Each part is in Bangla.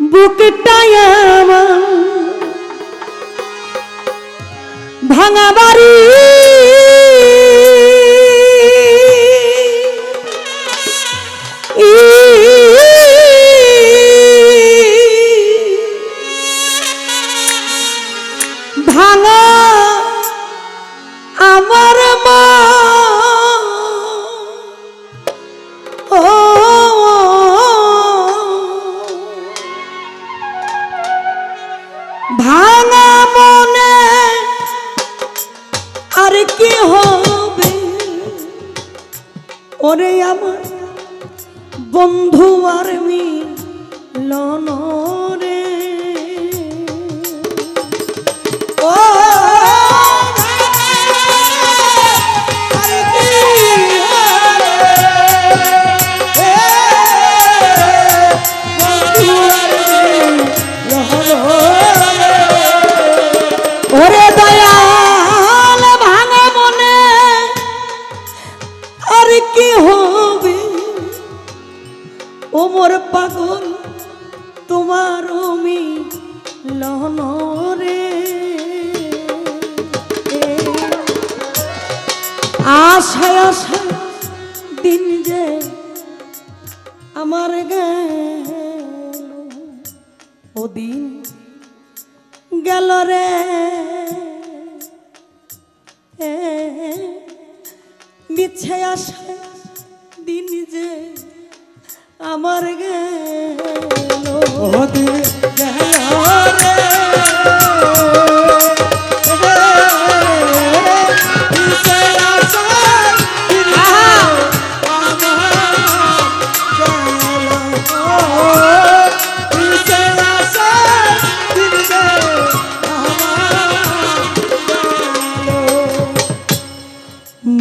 বুকটাই আমার। ভাঙা বাড়ি ওরে আমার বন্ধু আর মিলন। কি হবে? ও মোর পাগল, তোমার আমি লহন রে। আশায় আশায় দিন যে আমার গেল, ও দিন গেল রে। মিছে আশায় দিন যে আমার গেল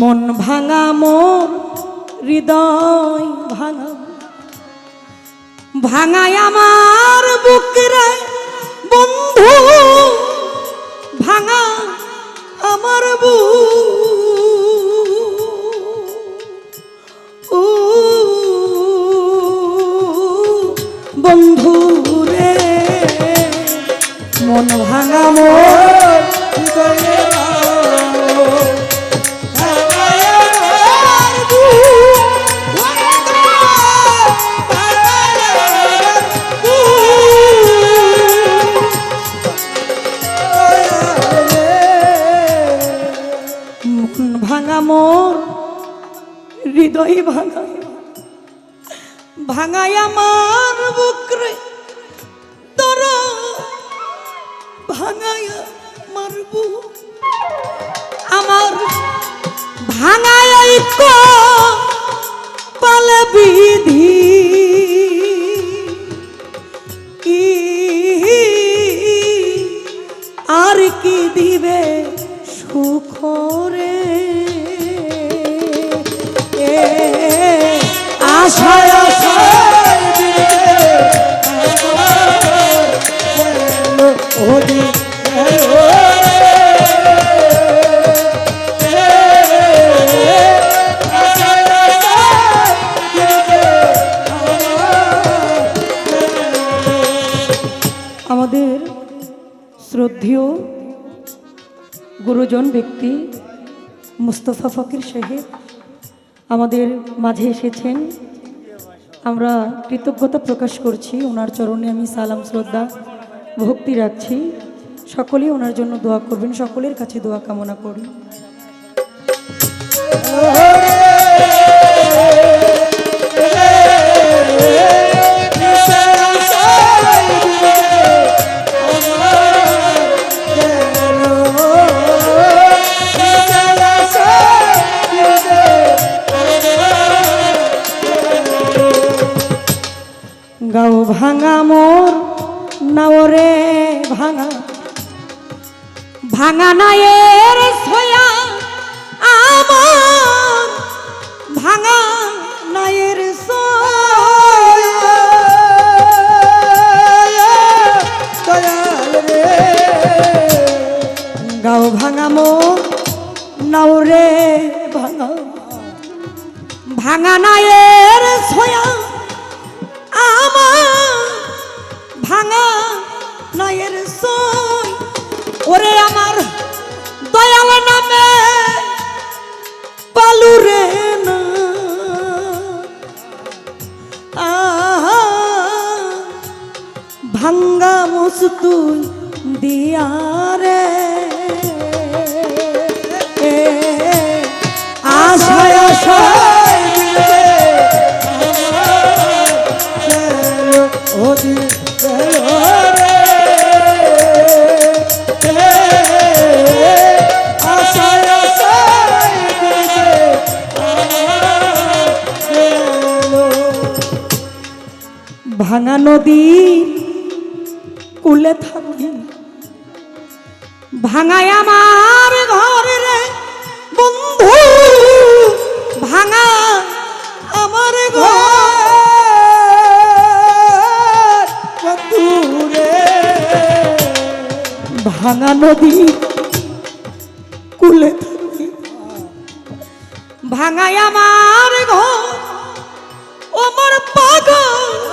মন ভাঙা মোর হৃদয় ভাঙা ভাঙায় আমার বুকরে বন্ধু ভাঙা ভাঙা ভাঙায় আমার বুকরে তোর ভাঙাই আমার আমার ভাঙাই পাল বিধি আমাদের শ্রদ্ধেয় গুরুজন ব্যক্তি মুস্তফা ফকির সাহেব আমাদের মাঝে এসেছেন। আমরা কৃতজ্ঞতা প্রকাশ করছি। ওনার চরণে আমি সালাম, শ্রদ্ধা ভক্তি রাখছি। সকলেই ওনার জন্য দোয়া করবেন, সকলের কাছে দোয়া কামনা করি। গাও ভাঙা মোর নাওরে ভাঙা। ভাঙা না ছয়া মায়ের সই ওরে আমার দয়াল নামে পালু রে ভাঙ্গা মুস দিয়ারে দিয়া আশয় ও দিয়ে ভাঙা নদী কুলে থাকি ভাঙায় আমার ঘর রে বন্ধু, ভাঙা আমার ঘর। ভাঙা নদী কুলে থাকি ভাঙায় আমার ঘর আমার পাগল।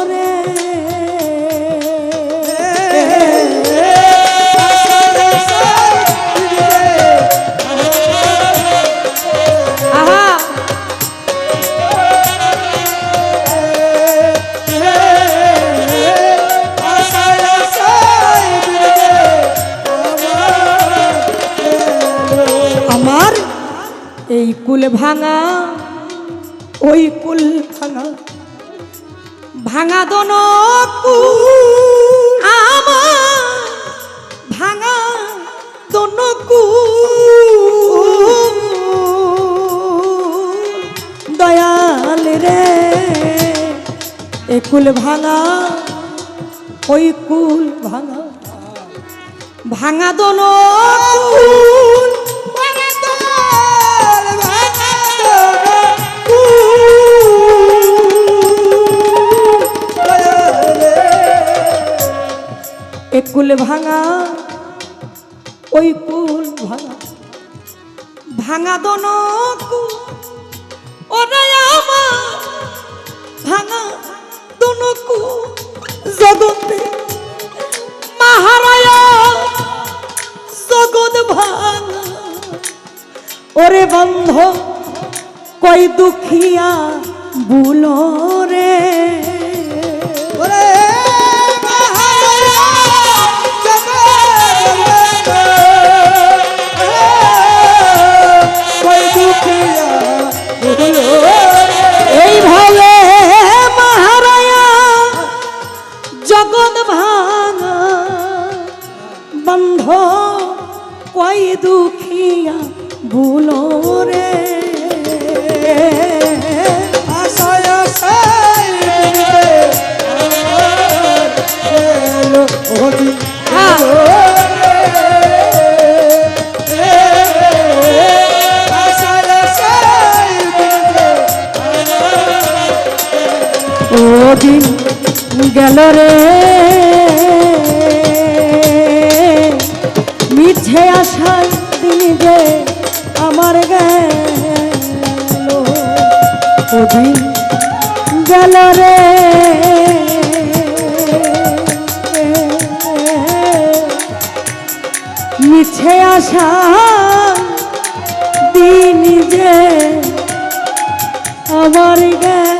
কুল ভাঙা, ওই কুল ভাঙা। ভাঙা দন ভাঙা দন দয়াল রে, এ কুল ভাঙা, ওই কুল ভাঙা। ভাঙা দন কুল ভাঙা, ওই কুল ভাঙা। ভাঙা দন ওরে আমার ভাঙা দন কুল জগতে মহারায়া, জগৎ ভাঙা। ওরে বন্ধ, কই দুখিয়া বুলো রে? ওদিন গেল রে। মিছে আশায় দিন যে আমার গেল। ওদিন গেল রে। মিছে আশা দিন যে আমার গেল